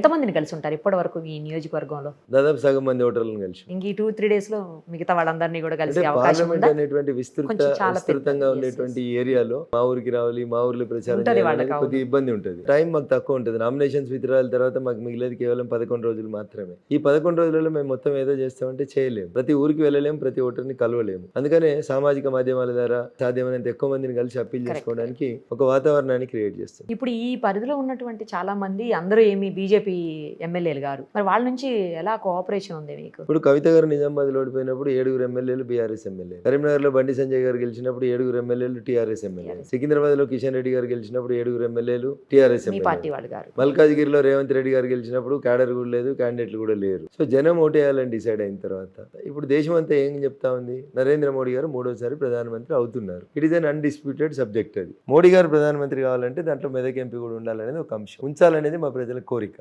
ఎంతమందిని కలిసి ఉంటారు ఇప్పటి వరకు ఈ నియోజకవర్గంలో? దాదాపు సగం మంది ఓటర్లను కలిసి. ఇంక ఈ టూ త్రీ డేస్లో మిగతా వాళ్ళందరినీ కూడా కలిసే అవకాశం పార్లమెంట్ ఉందా అనేటువంటి విస్తృత కొంచెం చాలా విస్తృతంగా పెద్ద- ఉండేటువంటి ఏరియాలో మా ఊరికి రావాలి మా ఊర్లో ప్రచారం ఉంటది అవును. కొద్దిగా ఇబ్బంది ఉంటుంది. టైం మాకు తక్కువ ఉంటుంది. నామినేషన్స్ విత్డ్రాల తర్వాత మాకు మిగిలేదు కేవలం పదకొండు రోజులు మాత్రమే. ఈ పదకొండు రోజులలో మేము మొత్తం ఏదో చేస్తామంటే చేయలేము. ప్రతి ఊరికి వెళ్ళలేము ప్రతి ఓటర్ని కలవలేము. అందుకనే సామాజిక మాధ్యమాల ద్వారా సాధ్యమైనంత ఎక్కువ మందిని కలిసి అప్పీల్ Correct. చేసుకోవడానికి ఒక వాతావరణాన్ని క్రియేట్ చేస్తాం. ఇప్పుడు ఈ పరిధిలో ఉన్నటువంటి చాలా మంది అందరూ ఏమి బీజేపీ ఎమ్మెల్యేలు గారు. మరి వాళ్ళ నుంచి ఎలా కోఆపరేషన్ ఉంది మీకు? ఇప్పుడు కవిత గారు నిజామాబాద్ ఓడిపోయినప్పుడు ఏడుగురు ఎమ్మెల్యేలు బీఆర్ఎస్ ఎమ్మెల్యే కరీంనగర్లో బండి సంజయ్ గారు గెలిచినప్పుడు ఏడుగురు ఎమ్మెల్యేలు టీఆర్ఎస్ ఎమ్మెల్యే. సికింద్రాబాద్లో కిషన్ రెడ్డి గారు గెలిచినప్పుడు ఏడుగురు ఎమ్మెల్యేలు టీఆర్ఎస్ పార్టీ వాళ్ళు గారు. మల్కాజ్గిరిలో రేవంత్ రెడ్డి గారు గెలిచినప్పుడు క్యాడర్ కూడా లేదు క్యాండిడేట్లు కూడా లేరు. సో జనం ఓటేయాలని డిసైడ్ అయిన తర్వాత ఇప్పుడు దేశం అంతా ఏం చెప్తా ఉంది? నరేంద్ర మోడీ గారు మూడోసారి ప్రధానమంత్రి అవుతున్నారు. It is un undisputed subject అది. మోడీ గారు ప్రధానమంత్రి కావాలంటే దాంట్లో మెదక్ ఎంపీ కూడా ఉండాలనేది ఒక అంశం. ఉంచాలనేది మా ప్రజల కోరిక.